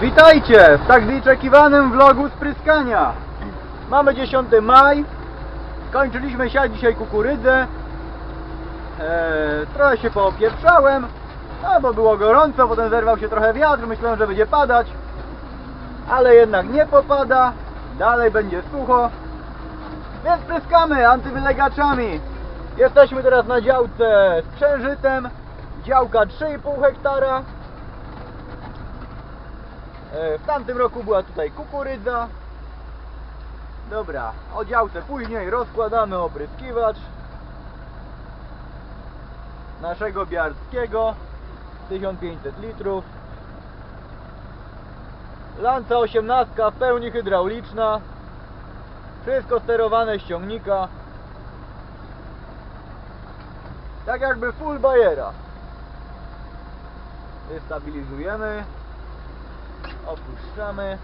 Witajcie w tak wyczekiwanym vlogu spryskania. Mamy 10 maj. Skończyliśmy siać dzisiaj kukurydzę. Eee, trochę się poopieprzałem, no bo było gorąco, potem zerwał się trochę wiatr, myślałem, że będzie padać. Ale jednak nie popada. Dalej będzie sucho. Więc pryskamy antywylegaczami. Jesteśmy teraz na działce z przężytem. Działka 3,5 hektara. E, W tamtym roku była tutaj kukurydza. Dobra, o działce później rozkładamy opryskiwacz naszego biarskiego 1500 litrów. Lanca 18 w pełni hydrauliczna. Wszystko sterowane z. Tak jakby full bajera. Stabilizujemy. Opuszczamy.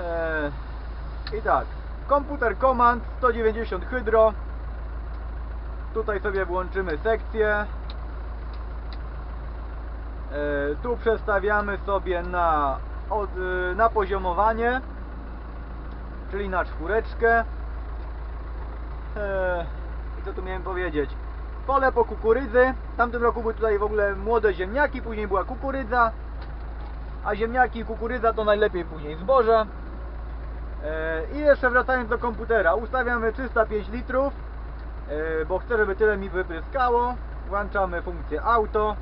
Eee, I tak, komputer Command 190 Hydro. Tutaj sobie włączymy sekcję. Eee, Tu przestawiamy sobie na, od, y, na poziomowanie, czyli na czwóreczkę. Eee, co tu miałem powiedzieć? Pole po kukurydzy. W tamtym roku były tutaj w ogóle młode ziemniaki, później była kukurydza. A ziemniaki i kukurydza to najlepiej później zboże. Eee, I jeszcze wracając do komputera, ustawiamy 305 litrów, eee, bo chcę, żeby tyle mi wypryskało. Włączamy funkcję auto,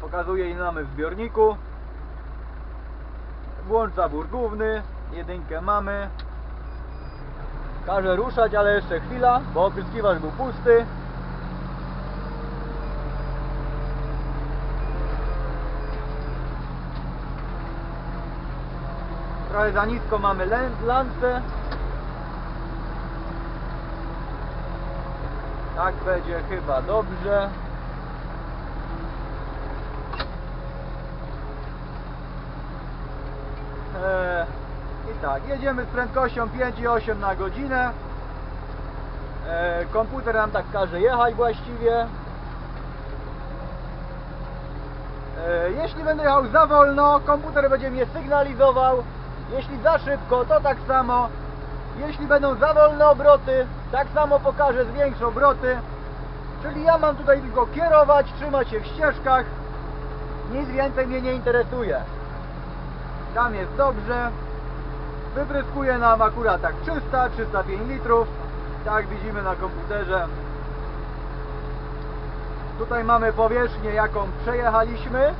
pokazuje ile mamy w zbiorniku. Włącz zawór główny, jedynkę mamy. Każe ruszać, ale jeszcze chwila, bo opryskiwacz był pusty. Trochę za nisko mamy lancę. Tak będzie chyba dobrze. Eee, I tak, jedziemy z prędkością 5,8 na godzinę. Eee, komputer nam tak każe jechać właściwie. Eee, jeśli będę jechał za wolno, komputer będzie mnie sygnalizował. Jeśli za szybko, to tak samo. Jeśli będą za wolne obroty, tak samo pokaże zwiększ obroty. Czyli ja mam tutaj tylko kierować, trzymać się w ścieżkach. Nic więcej mnie nie interesuje. Tam jest dobrze. Wypryskuje nam akurat tak 300, 305 litrów. Tak widzimy na komputerze. Tutaj mamy powierzchnię, jaką przejechaliśmy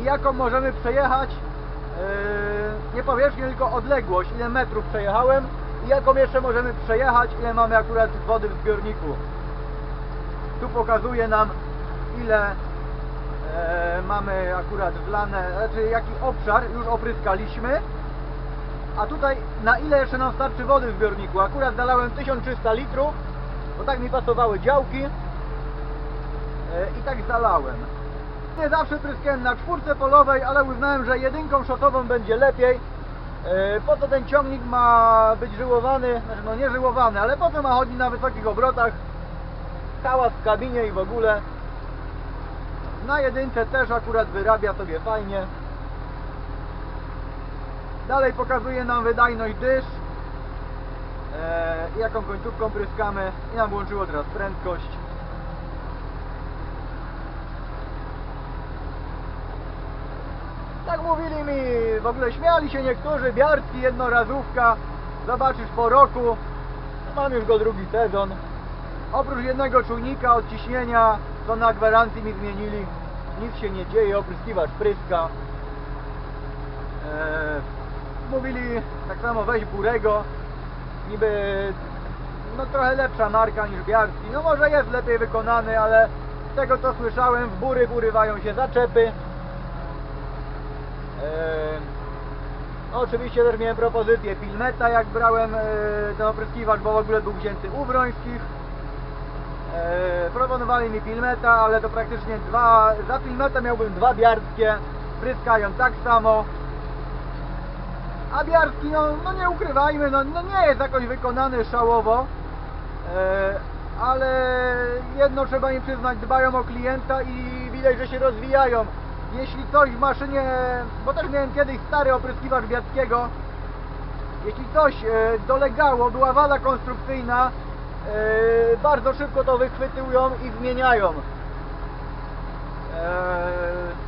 i jaką możemy przejechać. Yy, nie powierzchnię, tylko odległość, ile metrów przejechałem i jaką jeszcze możemy przejechać, ile mamy akurat wody w zbiorniku. Tu pokazuje nam, ile e, mamy akurat wlane, znaczy jaki obszar już opryskaliśmy. A tutaj na ile jeszcze nam starczy wody w zbiorniku? Akurat zalałem 1300 litrów, bo tak mi pasowały działki. E, I tak zalałem. Nie zawsze pryskałem na czwórce polowej, ale uznałem, że jedynką szotową będzie lepiej. E, Po co ten ciągnik ma być żyłowany? Znaczy no nie żyłowany, ale po co ma chodzić na wysokich obrotach? Hałas w kabinie i w ogóle. Na jedynce też akurat wyrabia sobie fajnie. Dalej pokazuje nam wydajność dysz. Eee, jaką końcówką pryskamy. I nam włączyło teraz prędkość. Tak mówili mi, w ogóle śmiali się niektórzy, Biarski jednorazówka, zobaczysz po roku, mam już go drugi sezon. Oprócz jednego czujnika od ciśnienia, co na gwarancji mi zmienili, nic się nie dzieje, opryskiwacz pryska. Eee, mówili tak samo weź Burego, niby no trochę lepsza marka niż Biarski. No może jest lepiej wykonany, ale z tego co słyszałem w Burych urywają się zaczepy. Eee, no oczywiście też miałem propozycję Pilmeta jak brałem e, ten opryskiwacz, bo w ogóle był wzięty u Wrońskich. E, proponowali mi Pilmeta, ale to praktycznie dwa, za Pilmeta miałbym dwa biarskie, pryskają tak samo. A Biarski, no, no nie ukrywajmy, no, no nie jest jakoś wykonany szałowo. E, ale jedno trzeba im przyznać, dbają o klienta i widać, że się rozwijają. Jeśli coś w maszynie, bo też miałem kiedyś stary opryskiwacz Biackiego, jeśli coś e, dolegało, była wada konstrukcyjna, e, bardzo szybko to wychwytują i zmieniają. E,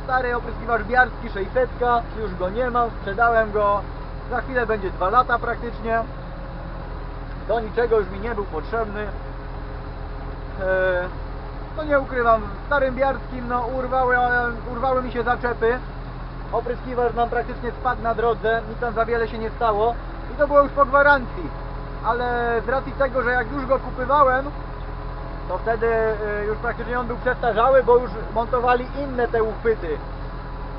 stary opryskiwacz Biarski 600, już go nie mam, sprzedałem go, za chwilę będzie 2 lata praktycznie. Do niczego już mi nie był potrzebny. E, no nie ukrywam, w starym Biarskim no, urwały, urwały mi się zaczepy. Opryskiwacz nam praktycznie spadł na drodze, nic tam za wiele się nie stało i to było już po gwarancji. Ale z racji tego, że jak już go kupywałem, to wtedy y, już praktycznie on był przestarzały, bo już montowali inne te uchwyty.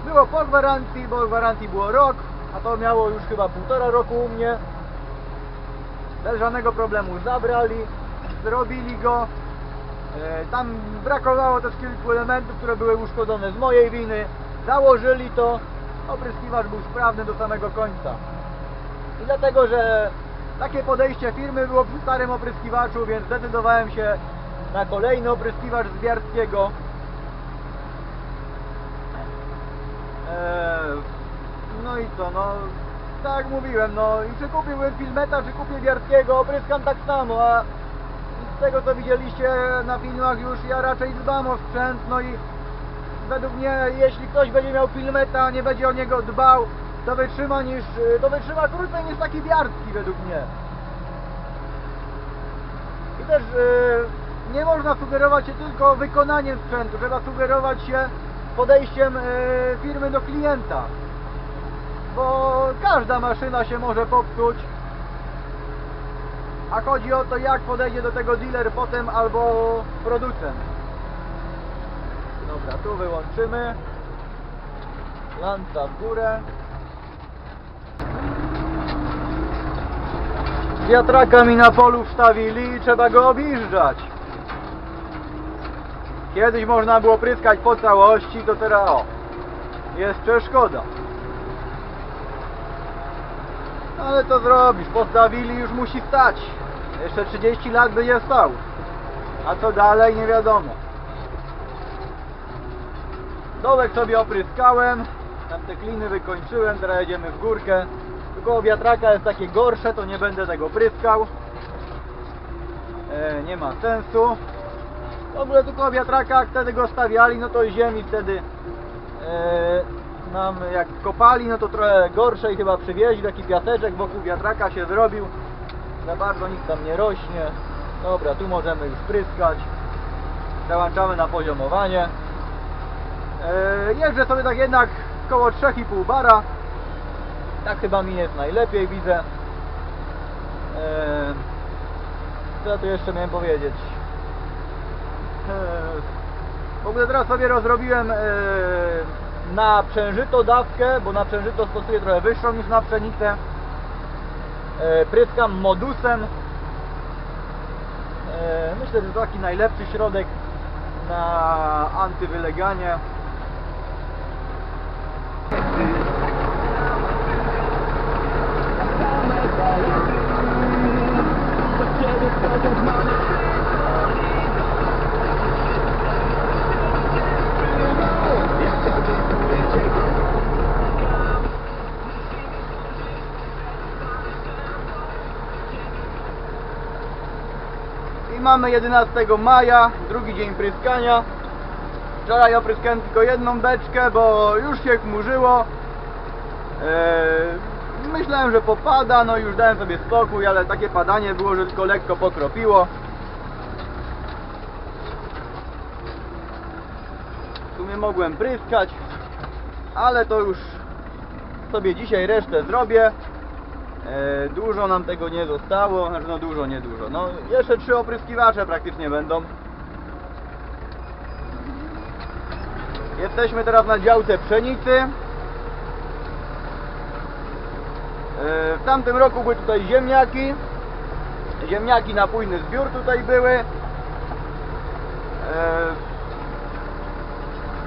Było po gwarancji, bo gwarancji było rok, a to miało już chyba półtora roku u mnie. Bez żadnego problemu zabrali, zrobili go. E, Tam brakowało też kilku elementów, które były uszkodzone z mojej winy. Założyli to, opryskiwacz był sprawny do samego końca. I dlatego, że takie podejście firmy było przy starym opryskiwaczu, więc zdecydowałem się na kolejny opryskiwacz z Biarskiego. Eee, no i co, no tak mówiłem, no i czy kupiłbym filmeta, czy kupię Biarskiego, opryskam tak samo, a z tego co widzieliście na filmach już ja raczej dbam o sprzęt, no i według mnie jeśli ktoś będzie miał filmeta, nie będzie o niego dbał, to wytrzyma niż, to wytrzyma krócej niż taki Biarski według mnie. I też e, nie można sugerować się tylko wykonaniem sprzętu, trzeba sugerować się podejściem e, firmy do klienta. Bo każda maszyna się może popsuć. A chodzi o to, jak podejdzie do tego dealer potem albo producent. Dobra, tu wyłączymy. Lanca w górę. Wiatraka mi na polu wstawili i trzeba go objeżdżać. Kiedyś można było pryskać po całości, to teraz o, jest przeszkoda. Ale to zrobisz, postawili już musi stać. Jeszcze 30 lat będzie stał. A co dalej nie wiadomo. Dołek sobie opryskałem, tam te kliny wykończyłem, teraz jedziemy w górkę. Tylko wiatraka jest takie gorsze, to nie będę tego pryskał. E, nie ma sensu. W ogóle tylko wiatraka, jak wtedy go stawiali, no to ziemi wtedy e, nam jak kopali, no to trochę gorszej chyba przywieźli, taki piaseczek wokół wiatraka się zrobił. Za bardzo nic tam nie rośnie. Dobra, tu możemy już pryskać. Załączamy na poziomowanie. E, jeżdżę sobie tak jednak koło 3,5 bara. Tak chyba mi jest najlepiej, widzę. Eee, co ja tu jeszcze miałem powiedzieć? Eee, w ogóle teraz sobie rozrobiłem eee, na przężyto dawkę, bo na przężyto stosuję trochę wyższą niż na pszenicę. Eee, pryskam modusem. Eee, myślę, że to taki najlepszy środek na antywyleganie. Mamy 11 maja, drugi dzień pryskania. Wczoraj opryskałem tylko jedną beczkę, bo już się chmurzyło. Eee, myślałem, że popada, no już dałem sobie spokój, ale takie padanie było, że tylko lekko pokropiło. W sumie mogłem pryskać, ale to już sobie dzisiaj resztę zrobię. E, dużo nam tego nie zostało, znaczy no dużo, nie dużo. No jeszcze trzy opryskiwacze praktycznie będą. Jesteśmy teraz na działce pszenicy. E, w tamtym roku były tutaj ziemniaki. Ziemniaki na pójny zbiór tutaj były. E,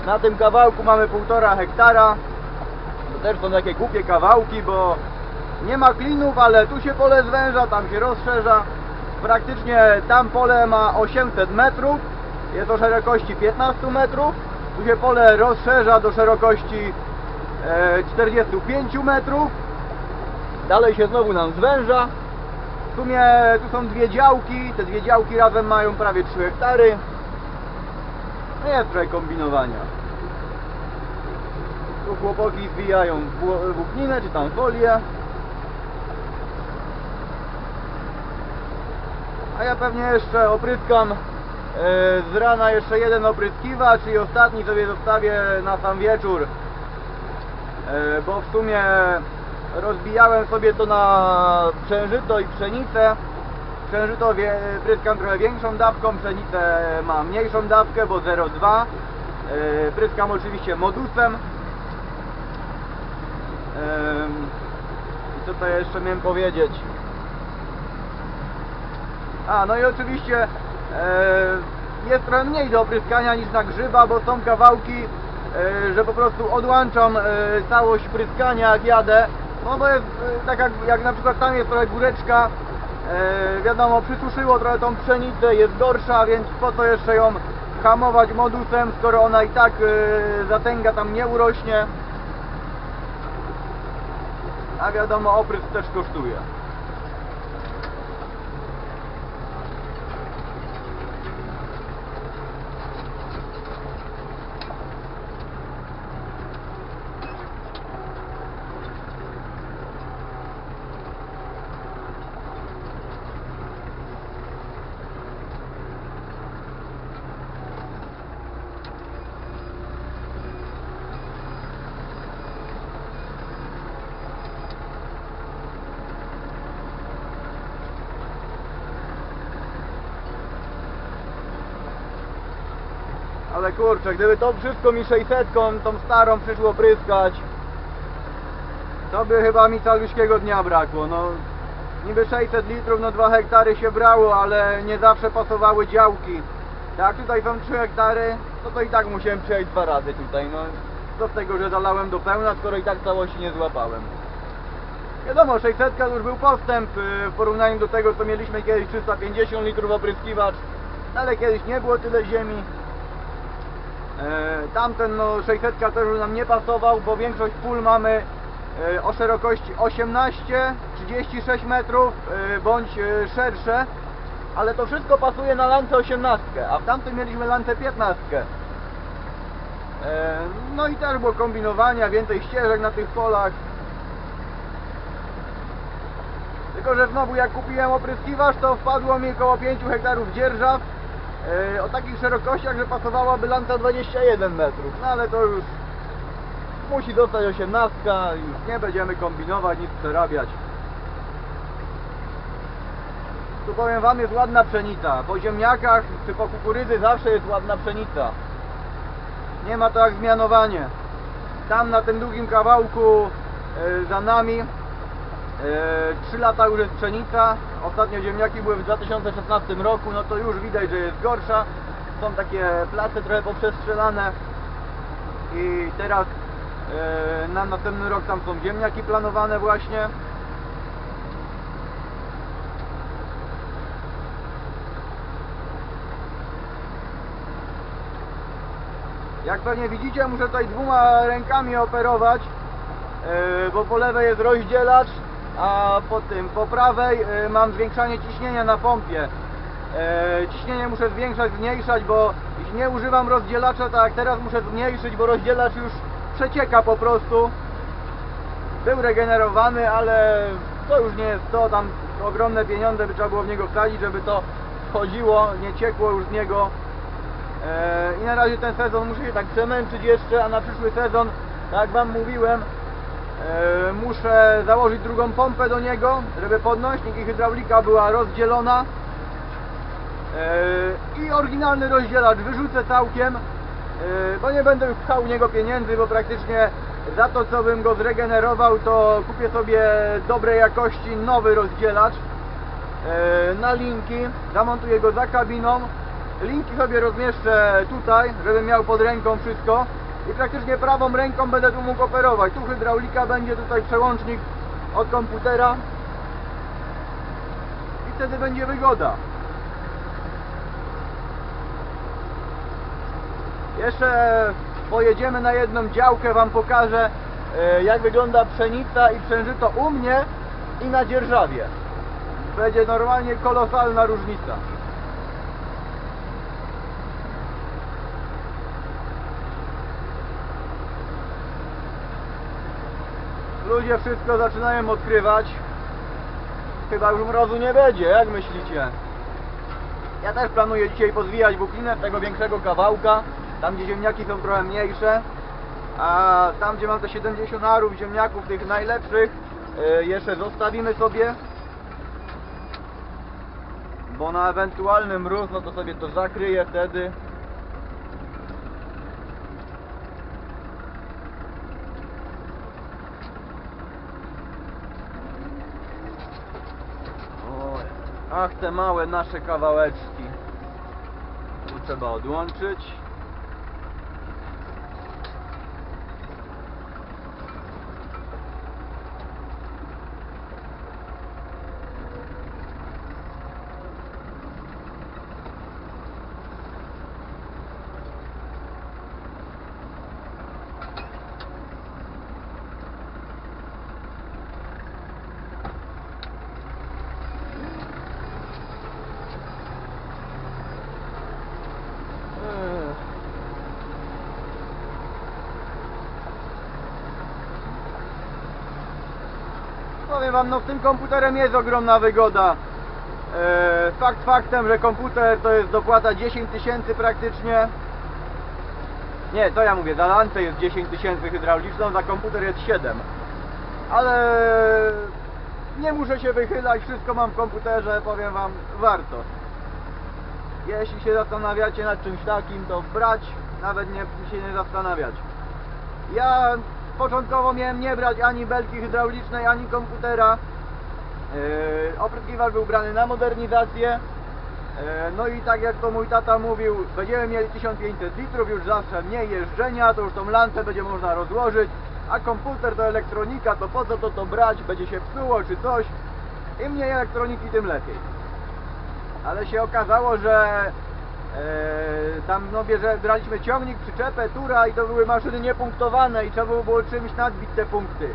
na tym kawałku mamy półtora hektara. To też są takie głupie kawałki, bo nie ma klinów, ale tu się pole zwęża, tam się rozszerza. praktycznie tam pole ma 800 metrów, jest o szerokości 15 metrów, tu się pole rozszerza do szerokości e, 45 metrów, dalej się znowu nam zwęża. W sumie tu są dwie działki, te dwie działki razem mają prawie 3 hektary. No jest trochę kombinowania. Tu chłopaki zwijają włókninę czy tam folię. A ja pewnie jeszcze opryskam e, z rana jeszcze jeden opryskiwacz i ostatni sobie zostawię na sam wieczór. E, Bo w sumie rozbijałem sobie to na przężyto i pszenicę. Przężyto pryskam trochę większą dawką, pszenicę ma mniejszą dawkę, bo 0,2. E, Pryskam oczywiście modusem. Em, I co to jeszcze miałem powiedzieć? A, no i oczywiście e, jest trochę mniej do opryskania niż na grzyba, bo są kawałki, e, że po prostu odłączam e, całość pryskania jak jadę. No bo jest e, tak jak, jak na przykład tam jest trochę góreczka, e, wiadomo, przysuszyło trochę tą pszenicę, jest gorsza, więc po co jeszcze ją hamować modusem, skoro ona i tak e, zatęga tam nie urośnie. A wiadomo, oprysk też kosztuje. Ale kurczę, gdyby to wszystko mi 600 tą starą przyszło pryskać, to by chyba mi caluśkiego dnia brakło. No, niby 600 litrów, no 2 hektary się brało, ale nie zawsze pasowały działki. Jak tutaj są 3 hektary, to to i tak musiałem przejść dwa razy tutaj. No, co z tego, że zalałem do pełna, skoro i tak całości nie złapałem. Wiadomo, 600 to już był postęp y, w porównaniu do tego, co mieliśmy kiedyś 350 litrów opryskiwacz, ale kiedyś nie było tyle ziemi. E, Tamten no 600 też już nam nie pasował, bo większość pól mamy e, o szerokości 18, 36 metrów e, bądź szersze, ale to wszystko pasuje na lance 18, a w tamtym mieliśmy lance 15. E, No i też było kombinowania, więcej ścieżek na tych polach. Tylko, że znowu jak kupiłem opryskiwacz, to wpadło mi około 5 hektarów dzierżaw e, o takich szerokościach, że pasowałaby lanca 21 metrów. No ale to już musi dostać 18, już nie będziemy kombinować, nic przerabiać. Tu powiem Wam, jest ładna pszenica. Po ziemniakach czy po kukurydzy zawsze jest ładna pszenica. Nie ma to jak zmianowanie. Tam na tym długim kawałku e, za nami 3 lata już jest pszenica. Ostatnio ziemniaki były w 2016 roku, no to już widać, że jest gorsza. Są takie place trochę poprzestrzelane. I teraz e, na następny rok tam są ziemniaki planowane właśnie. Jak pewnie widzicie, muszę tutaj dwoma rękami operować, e, bo po lewej jest rozdzielacz, a po tym, po prawej e, mam zwiększanie ciśnienia na pompie. E, Ciśnienie muszę zwiększać, zmniejszać, bo jeśli nie używam rozdzielacza, tak jak teraz muszę zmniejszyć, bo rozdzielacz już przecieka po prostu. Był regenerowany, ale to już nie jest to, tam ogromne pieniądze by trzeba było w niego wsadzić, żeby to chodziło, nie ciekło już z niego. E, I na razie ten sezon muszę się tak przemęczyć jeszcze, a na przyszły sezon, tak jak Wam mówiłem, muszę założyć drugą pompę do niego, żeby podnośnik i hydraulika była rozdzielona. E, I oryginalny rozdzielacz. Wyrzucę całkiem, e, bo nie będę już pchał w niego pieniędzy, bo praktycznie za to co bym go zregenerował, to kupię sobie dobrej jakości nowy rozdzielacz e, na linki, zamontuję go za kabiną, linki sobie rozmieszczę tutaj, żebym miał pod ręką wszystko i praktycznie prawą ręką będę tu mógł operować. Tu hydraulika będzie, tutaj przełącznik od komputera i wtedy będzie wygoda. Jeszcze pojedziemy na jedną działkę, Wam pokażę e, jak wygląda pszenica i przężyto u mnie i na dzierżawie. Będzie normalnie kolosalna różnica. Ludzie wszystko zaczynają odkrywać. Chyba już mrozu nie będzie, jak myślicie? Ja też planuję dzisiaj pozwijać buklinę tego większego kawałka, tam gdzie ziemniaki są trochę mniejsze, a tam gdzie mam te 70 arów ziemniaków, tych najlepszych, e, jeszcze zostawimy sobie, bo na ewentualny mróz, no to sobie to zakryję wtedy. Ach te małe nasze kawałeczki. Tu trzeba odłączyć. Ech. Powiem wam, no z tym komputerem jest ogromna wygoda. E, fakt faktem, że komputer to jest dopłata 10 tysięcy praktycznie. Nie, to ja mówię, za lancę jest 10 tysięcy hydrauliczną, za komputer jest 7. Ale nie muszę się wychylać, wszystko mam w komputerze, powiem wam, warto. Jeśli się zastanawiacie nad czymś takim, to brać, nawet nie się nie zastanawiać. Ja początkowo miałem nie brać ani belki hydraulicznej, ani komputera. Yy, opryskiwacz był brany na modernizację. Yy, no i tak jak to mój tata mówił, będziemy mieli 1500 litrów już zawsze mniej jeżdżenia, to już tą lancę będzie można rozłożyć, a komputer to elektronika, to po co to to brać, będzie się psuło czy coś. Im mniej elektroniki, tym lepiej ale się okazało, że e, tam no bierze, braliśmy ciągnik, przyczepę, tura i to były maszyny niepunktowane i trzeba było czymś nadbić te punkty.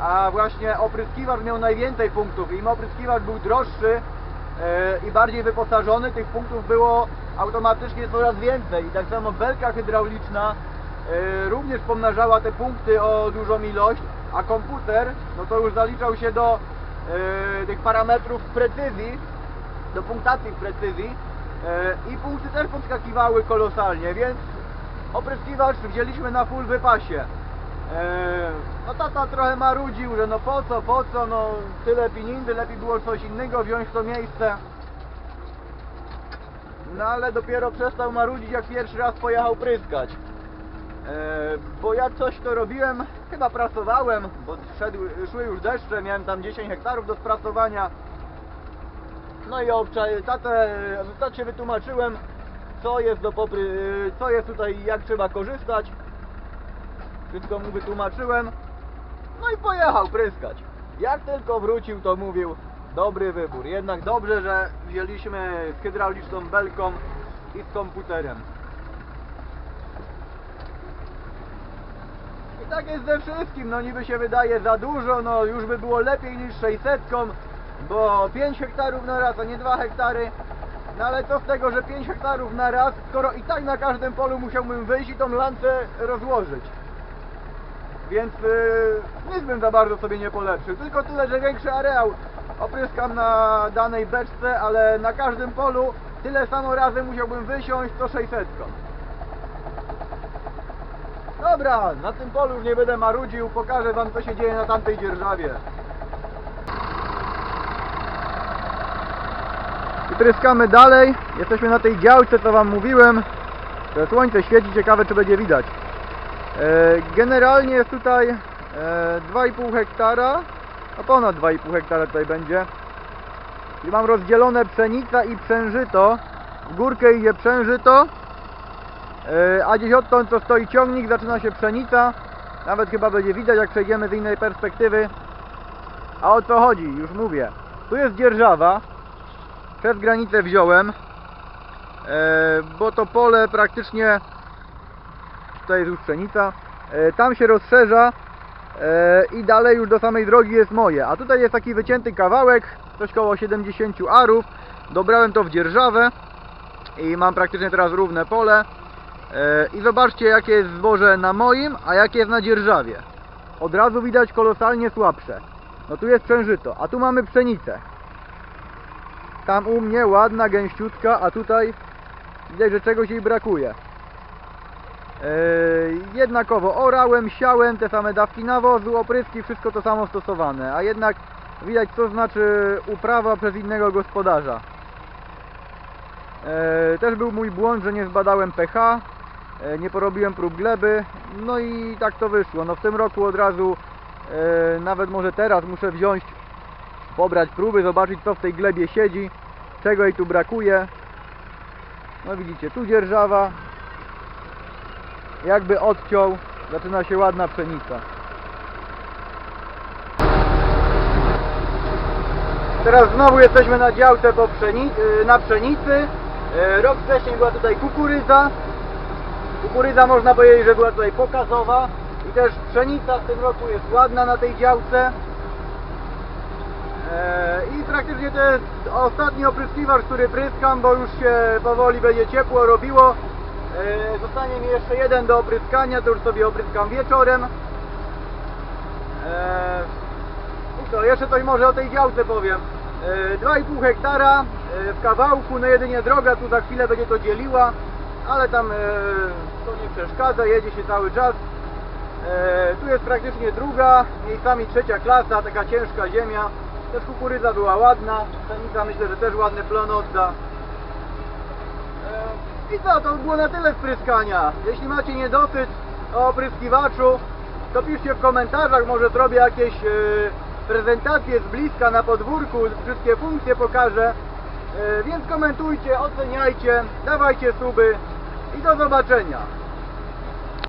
A właśnie opryskiwacz miał najwięcej punktów im opryskiwacz był droższy e, i bardziej wyposażony, tych punktów było automatycznie coraz więcej. I tak samo belka hydrauliczna e, również pomnażała te punkty o dużą ilość, a komputer, no to już zaliczał się do tych parametrów precyzji, do punktacji precyzji i punkty też podskakiwały kolosalnie, więc opryskiwacz wzięliśmy na full wypasie. E, no tata trochę marudził, że no po co, po co, no tyle pieniędzy, lepiej było coś innego wziąć w to miejsce. No ale dopiero przestał marudzić jak pierwszy raz pojechał pryskać. E, bo ja coś to robiłem, chyba pracowałem, bo szedł, szły już deszcze, miałem tam 10 hektarów do sprasowania. No i obczaj, tatę, tacie wytłumaczyłem, co jest do popry, co jest tutaj, jak trzeba korzystać. Wszystko mu wytłumaczyłem. No i pojechał pryskać. Jak tylko wrócił, to mówił, dobry wybór. Jednak dobrze, że wzięliśmy z hydrauliczną belką i z komputerem. I tak jest ze wszystkim, no niby się wydaje za dużo, no już by było lepiej niż 600, bo 5 hektarów na raz, a nie 2 hektary. No ale co z tego, że 5 hektarów na raz, skoro i tak na każdym polu musiałbym wyjść i tą lancę rozłożyć. Więc yy, nic bym za bardzo sobie nie polepszył, tylko tyle, że większy areał opryskam na danej beczce, ale na każdym polu tyle samo razy musiałbym wysiąść to 600. Dobra, na tym polu już nie będę marudził, pokażę wam co się dzieje na tamtej dzierżawie. Tryskamy dalej, jesteśmy na tej działce co wam mówiłem, że słońce świeci, ciekawe czy będzie widać. E, Generalnie jest tutaj e, 2,5 hektara, a ponad 2,5 hektara tutaj będzie. I mam rozdzielone pszenica i przężyto. W górkę idzie przężyto, e, a gdzieś odtąd co stoi ciągnik, zaczyna się pszenica. Nawet chyba będzie widać jak przejdziemy z innej perspektywy. A o co chodzi? Już mówię. Tu jest dzierżawa. Przez granicę wziąłem, e, bo to pole praktycznie, tutaj jest już pszenica, e, tam się rozszerza e, i dalej już do samej drogi jest moje. A tutaj jest taki wycięty kawałek, coś koło 70 arów. Dobrałem to w dzierżawę i mam praktycznie teraz równe pole. I zobaczcie jakie jest zboże na moim, a jakie jest na dzierżawie. Od razu widać kolosalnie słabsze. No tu jest przężyto, a tu mamy pszenicę. Tam u mnie ładna, gęściutka, a tutaj widać, że czegoś jej brakuje. Yy, jednakowo orałem, siałem, te same dawki nawozu, opryski, wszystko to samo stosowane, a jednak widać co znaczy uprawa przez innego gospodarza. Yy, też był mój błąd, że nie zbadałem pH, yy, nie porobiłem prób gleby, no i tak to wyszło. No w tym roku od razu, yy, nawet może teraz muszę wziąć, pobrać próby, zobaczyć co w tej glebie siedzi, czego jej tu brakuje. No widzicie, tu dzierżawa, jakby odciął, zaczyna się ładna pszenica. Teraz znowu jesteśmy na działce po pszeni y, na pszenicy. Y, Rok wcześniej była tutaj kukurydza. Kukurydza można powiedzieć, że była tutaj pokazowa. I też pszenica w tym roku jest ładna na tej działce. E, I praktycznie to jest ostatni opryskiwacz, który pryskam, bo już się powoli będzie ciepło robiło. E, Zostanie mi jeszcze jeden do opryskania, to już sobie opryskam wieczorem. E, I co, jeszcze coś może o tej działce powiem. E, 2,5 hektara w kawałku, no jedynie droga tu za chwilę będzie to dzieliła, ale tam to nie przeszkadza, jedzie się cały czas. Tu jest praktycznie druga, miejscami trzecia klasa, taka ciężka ziemia. Też kukurydza była ładna, pszenica myślę, że też ładny plon odda. E, I co, to było na tyle spryskania. Jeśli macie niedosyt o opryskiwaczu, to piszcie w komentarzach, może zrobię jakieś e, prezentacje z bliska na podwórku, wszystkie funkcje pokażę. E, Więc komentujcie, oceniajcie, dawajcie suby i do zobaczenia.